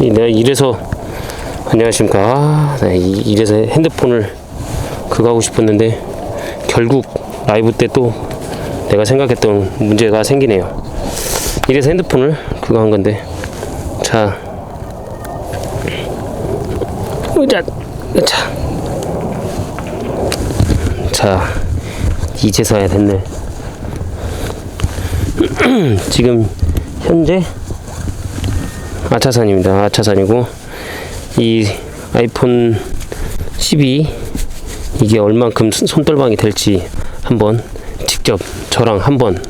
이 내가 이래서 안녕하십니까. 아, 나 이- 이래서 핸드폰을 그거 하고 싶었는데 결국 라이브 때 또 내가 생각했던 문제가 생기네요. 이래서 핸드폰을 그거 한 건데 자, 으자, 으자, 자 이제서야 됐네. 지금 현재 아차산입니다. 아차산이고 이 아이폰 12 이게 얼만큼 손- 손떨방이 될지 한번 직접 저랑 한번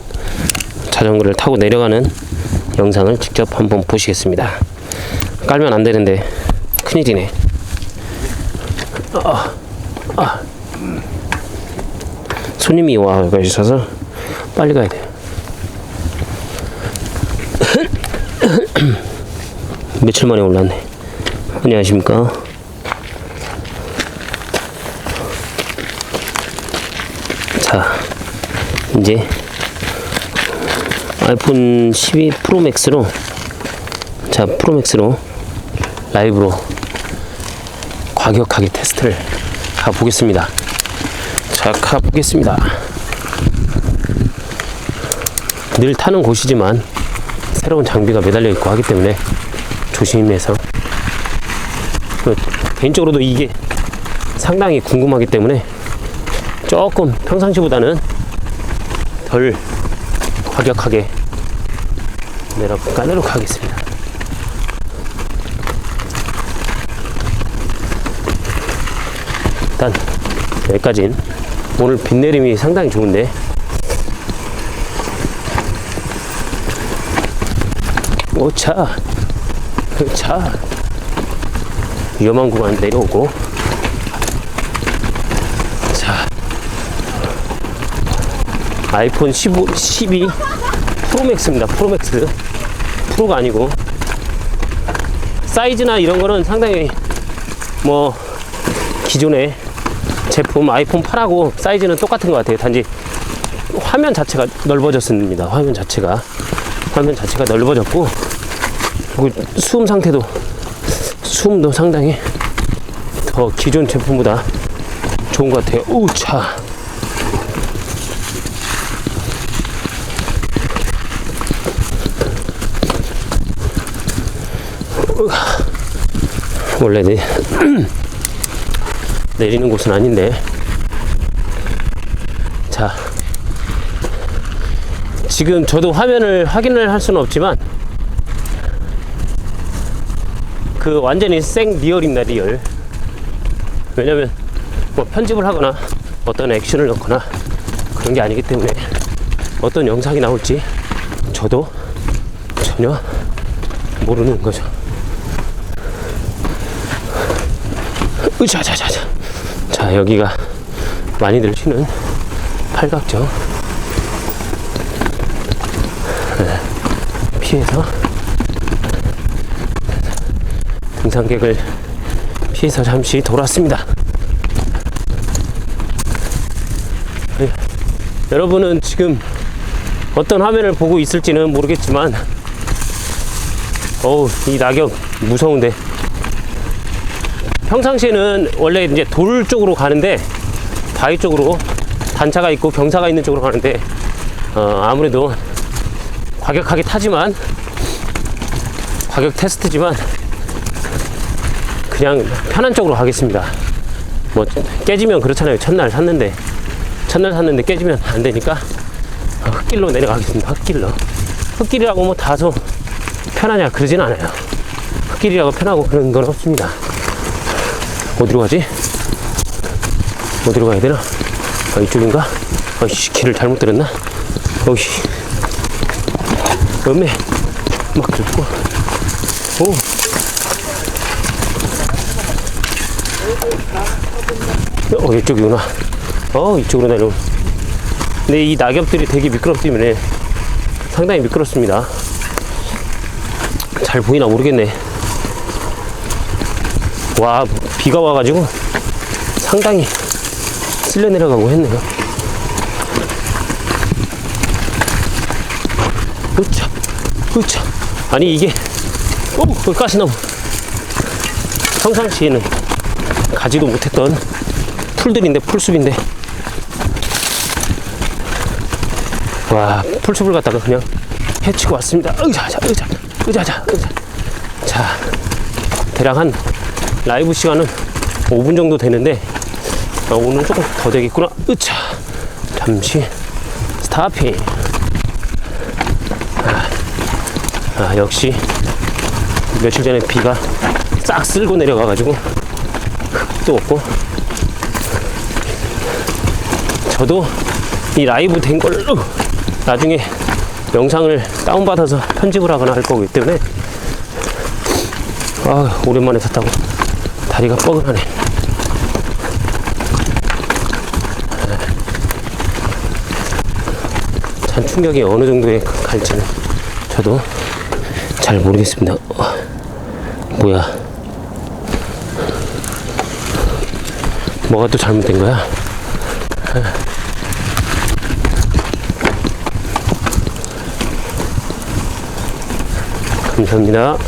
자전거를 타고 내려가는 영상을 직접 한번 보시겠습니다. 깔면 안 되는데 큰일이네. 아, 아. 손님이 와 계셔서 빨리 가야 돼 며칠 만에 올랐네. 안녕하십니까. 자, 이제 아이폰 12 프로 맥스로 자 프로 맥스로 라이브로 과격하게 테스트를 가보겠습니다. 자 가보겠습니다. 늘 타는 곳이지만 새로운 장비가 매달려 있고 하기 때문에 조심해서. 그 개인적으로도 이게 상당히 궁금하기 때문에 조금 평상시보다는 덜 과격하게 내려가 내려가 하겠습니다. 일단 여기까지는 오늘 빗 내림이 상당히 좋은데. 오차 차 위험한 구간 내려오고. 자 아이폰 15, 12 프로맥스입니다 프로맥스. 프로가 아니고. 사이즈나 이런 거는 상당히 뭐 기존의 제품 아이폰 8하고 사이즈는 똑같은 것 같아요. 단지 화면 자체가 넓어졌습니다. 화면 자체가. 화면 자체가 넓어졌고 그리고 수음 상태도 수음도 상당히 더 기존 제품보다 좋은 것 같아요. 우차. 원래 내, 내리는 곳은 아닌데. 자. 지금 저도 화면을 확인을 할 수는 없지만 그 완전히 생 리얼입니다 리얼. 왜냐면 뭐 편집을 하거나 어떤 액션을 넣거나 그런 게 아니기 때문에 어떤 영상이 나올지 저도 전혀 모르는 거죠. 으자자자자. 자 여기가 많이들 쉬는 팔각정. 네, 피해서 등산객을 피해서 잠시 돌았습니다. 네, 여러분은 지금 어떤 화면을 보고 있을지는 모르겠지만, 어우, 이 낙엽 무서운데. 평상시에는 원래 이제 돌 쪽으로 가는데, 바위 쪽으로 단차가 있고 경사가 있는 쪽으로 가는데, 어, 아무래도 과격하게 타지만, 과격 테스트지만, 그냥 편한 쪽으로 가겠습니다. 뭐 깨지면 그렇잖아요. 첫날 샀는데 첫날 샀는데 깨지면 안 되니까 어, 흙길로 내려가겠습니다. 흙길로 흙길이라고 뭐 다소 편하냐 그러진 않아요. 흙길이라고 편하고 그런 건 없습니다. 어디로 가지? 어디로 가야 되나? 아, 이쪽인가? 아이씨 길을 잘못 들었나? 어이씨 음에 막 긁고 오 어, 이쪽이구나. 어, 이쪽으로 내려. 근데 이 낙엽들이 되게 미끄럽기 때문에 상당히 미끄럽습니다. 잘 보이나 모르겠네. 와, 비가 와가지고 상당히 쓸려 내려가고 했네요. 으차, 으차. 아니, 이게, 오, 그 가시나무. 평상시에는 가지도 못했던 풀들인데 풀숲인데 와 풀숲을 갖다가 그냥 해치고 왔습니다. 의자자 의자 의자자 의자 자 대략 한 라이브 시간은 5분 정도 되는데 아, 오늘 조금 더 되겠구나. 으차 잠시 스타핑. 아, 아, 역시 며칠 전에 비가 싹 쓸고 내려가가지고 흙도 없고. 저도 이 라이브 된 걸로 나중에 영상을 다운받아서 편집을 하거나 할 거기 때문에. 아 오랜만에 탔다고. 다리가 뻐근하네. 참 충격이 어느 정도에 갈지는 저도 잘 모르겠습니다. 어, 뭐야 뭐가 또 잘못된 거야? 감사합니다.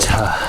자.